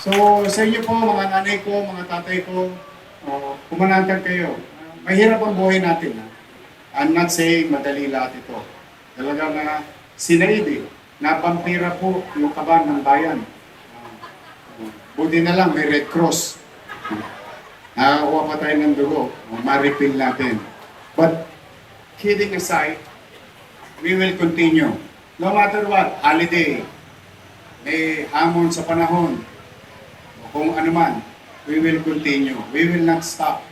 So, sa inyo po, mga nanay ko, mga tatay ko, oh, kumanatan kayo. Ah, mahirap ang buhay natin. Ha? I'm not saying madali lahat ito. Talagang uh, sinaid eh. Napampira po yung kaban ng bayan. Ah, buti na lang, may Red Cross. Nakakuha pa tayo ng dugo. Oh, Ma-refill natin. But, kidding aside, we will continue. No matter what, holiday, may hamon sa panahon, kung ano man, we will continue. We will not stop.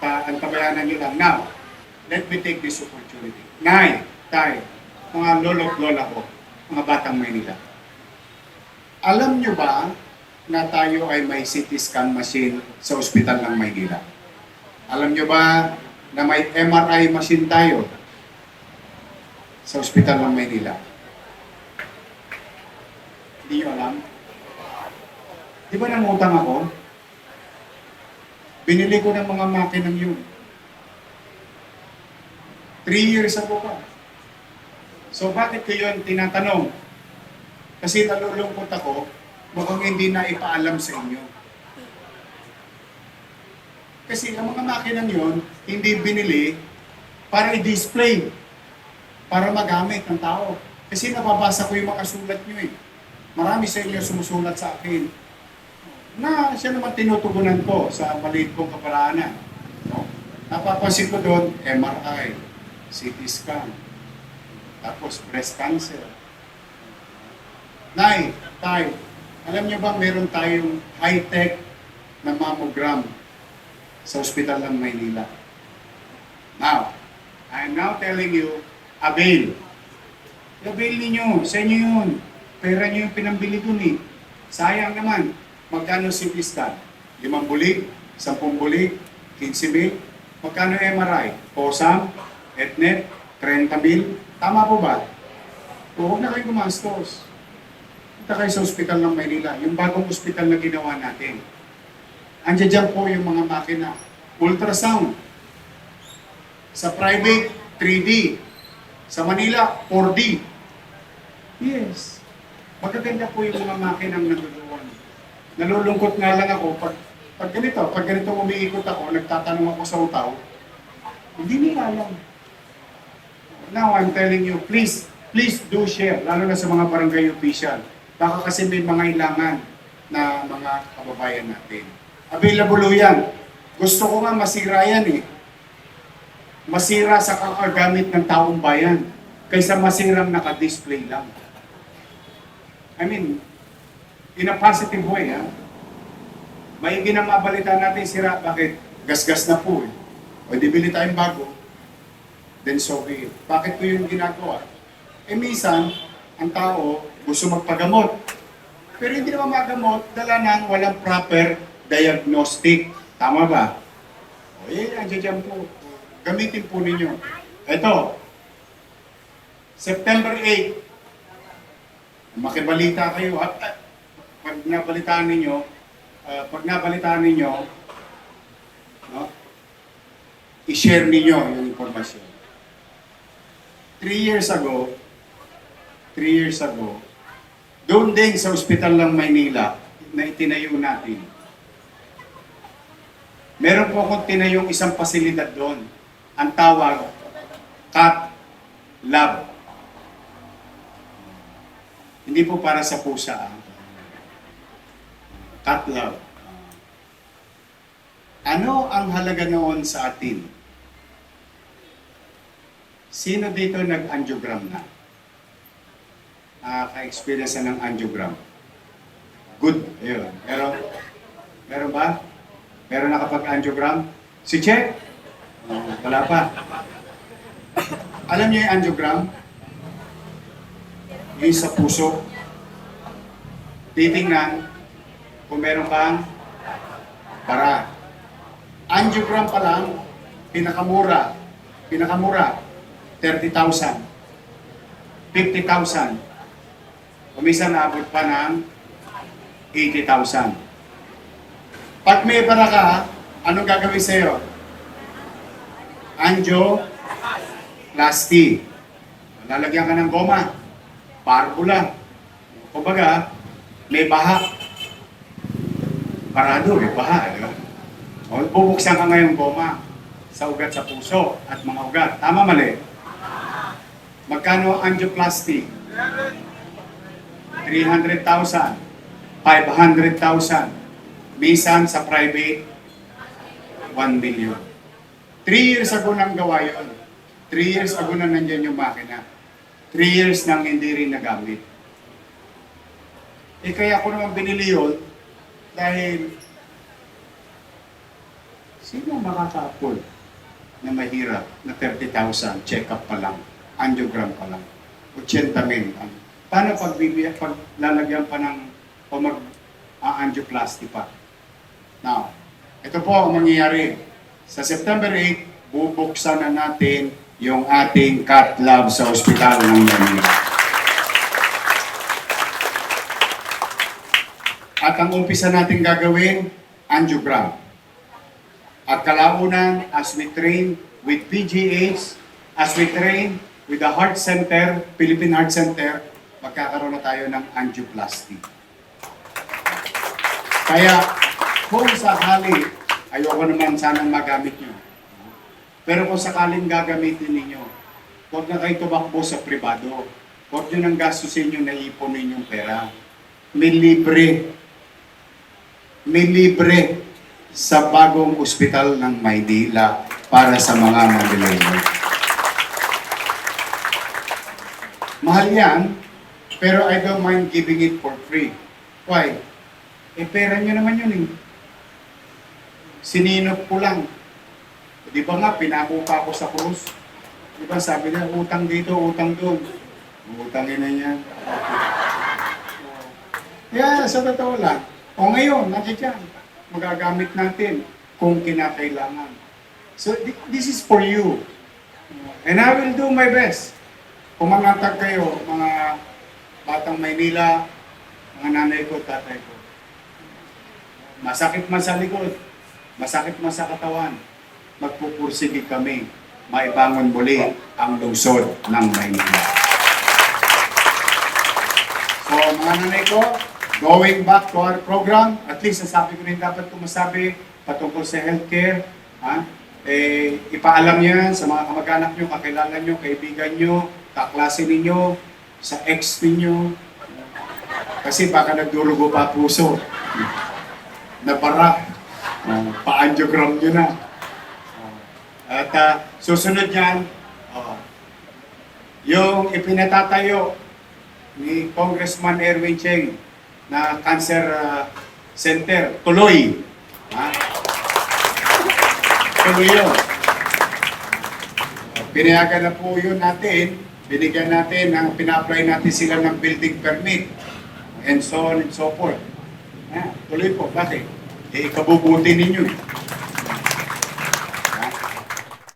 Ta ang tabayanan nyo lang. Now, let me take this opportunity. Nay, tay, mga lolo't lola ko, mga batang Maynila. Alam nyo ba na tayo ay may CT scan machine sa ospital ng Maynila? Alam nyo ba na may MRI machine tayo sa ospital ng Maynila? Hindi nyo alam? Di ba nangutang ako? Binili ko ng mga makinang yun. Three years ago pa. So bakit ko yun tinatanong? Kasi nalulungkot ako, mukhang hindi na ipaalam sa inyo. Kasi ang mga makinang yun, hindi binili para i-display, para magamit ng tao. Kasi nababasa ko yung mga sulat nyo eh. Marami sa inyo sumusulat sa akin na siya naman tinutugunan ko sa maliit kong kaparaanan. No? Napapansin ko doon, MRI, CT scan, tapos breast cancer. Nay, tay, alam niyo ba meron tayong high-tech na mammogram sa ospital ng Maynila? Now, I'm now telling you, avail. Avail ninyo, sa inyo yun. Pera nyo yung pinambili dun eh. Sayang naman, magkano scan? Limang bulig, sampung bulig, 15 mil. Magkano MRI? POSAM, ETNET, 30 mil. Tama po ba? O, huwag na kayo gumastos. Punta kayo sa ospital ng Maynila, yung bagong ospital na ginawa natin. Andiyan dyan po yung mga makina. Ultrasound. Sa private, 3D. Sa Manila, 4D. Yes. Magaganda po yung mga makinang naguluan. Nalulungkot nga lang ako pag, pag ganito, pag ganito umiikot ako, nagtatanong ako sa utaw, hindi nila alam. Now I'm telling you, please, please do share, lalo na sa mga barangay official. Baka kasi may mga ilangan na mga kababayan natin. Available yan. Gusto ko nga masira yan eh. Masira sa kakagamit ng taong bayan kaysa masirang naka-display lang. I mean, in a positive way, ha? May ginamabalita natin sira, bakit? Gasgas na po eh. O di bili tayong bago, then so be it. Bakit ko yung ginagawa? Eh minsan, ang tao gusto magpagamot. Pero hindi naman magamot, dala ng walang proper diagnostic. Tama ba? O eh, andyan dyan po. Gamitin po ninyo. Ito, September 8, makibalita kayo at pag nabalitaan ninyo, ah, pag nabalitaan ninyo, no, i-share ninyo yung informasyon. Three years ago, three years ago, doon din sa ospital ng Maynila na itinayo natin, meron po akong tinayong isang pasilidad doon. Ang tawag, Cat Lab. Hindi po para sa pusa. ah. Cat love. Ano ang halaga noon sa atin? Sino dito nag-angiogram na? Nakaka-experience na ng angiogram? Good. Ayun. Pero, meron ba? Meron nakapag-angiogram? Si Che? Oh, wala pa. Alam niyo yung angiogram? yung sa puso. Titingnan kung meron kang para. Angiogram pa lang, pinakamura, pinakamura, 30,000. 50,000. Kumisa naabot pa ng 80,000. Pag may para ka, anong gagawin sa'yo? Angioplasty. Lalagyan ka ng goma. Parbo lang. Kumbaga, may baha. Parado eh, baha, di ba? O, bubuksan ka ngayong goma sa ugat sa puso at mga ugat. Tama mali? Magkano ang angioplasty? 300,000, 500,000. Minsan sa private, 1 million. 3 years ago nang gawa yun. 3 years ago na nandyan yung makina. 3 years nang hindi rin nagamit. Eh kaya ko naman binili yun dahil sino makaka-afford na mahirap na 30,000 check-up pa lang, angiogram pa lang, 80 mil. Paano pag, bibiyak, pag lalagyan pa ng o mag angioplasty pa? Now, ito po ang mangyayari. Sa September 8, bubuksan na natin yung ating cat lab sa ospital ng Manila. At ang umpisa natin gagawin, angiogram. At kalaunan, as we train with PGH, as we train with the Heart Center, Philippine Heart Center, magkakaroon na tayo ng angioplasty. Kaya, kung sakali, ayoko naman sanang magamit nyo. Pero kung sakaling gagamitin ninyo, huwag na kayo tumakbo sa privado. Huwag nyo nang gastusin yung naipon ninyong pera. May libre. May libre sa bagong ospital ng Maynila para sa mga Manileno. Mahal yan, pero I don't mind giving it for free. Why? Eh, pera nyo naman yun eh. Sininop ko lang. Di ba nga, pinako pa ako sa krus? Di ba, sabi niya, utang dito, utang doon. Utangin na niya. Kaya sa totoo lang, o ngayon, nandiyan, magagamit natin kung kinakailangan. So, thi- this is for you. And I will do my best. Pumangatag kayo, mga batang Maynila, mga nanay ko, tatay ko. Masakit man sa likod, masakit man sa katawan, magpupursige kami, maibangon muli ang lungsod ng Maynila. So, mga nanay ko, going back to our program, at least nasabi ko rin dapat ko masabi patungkol sa healthcare, ha? Eh, ipaalam niyo yan sa mga kamag-anak nyo, kakilala nyo, kaibigan nyo, kaklase ninyo, sa ex ninyo. Kasi baka nagdurugo pa puso. Nabara. Uh, pa-angiogram nyo na. At ah, susunod yan, ah, yung ipinatatayo ni Congressman Erwin Cheng na cancer ah, center, tuloy. Ha? Tuloy yun. Pinayagan na po yun natin, binigyan natin, ng, pina-apply natin sila ng building permit and so on and so forth. Ha? Tuloy po, bakit? Eh, ikabubuti ninyo eh.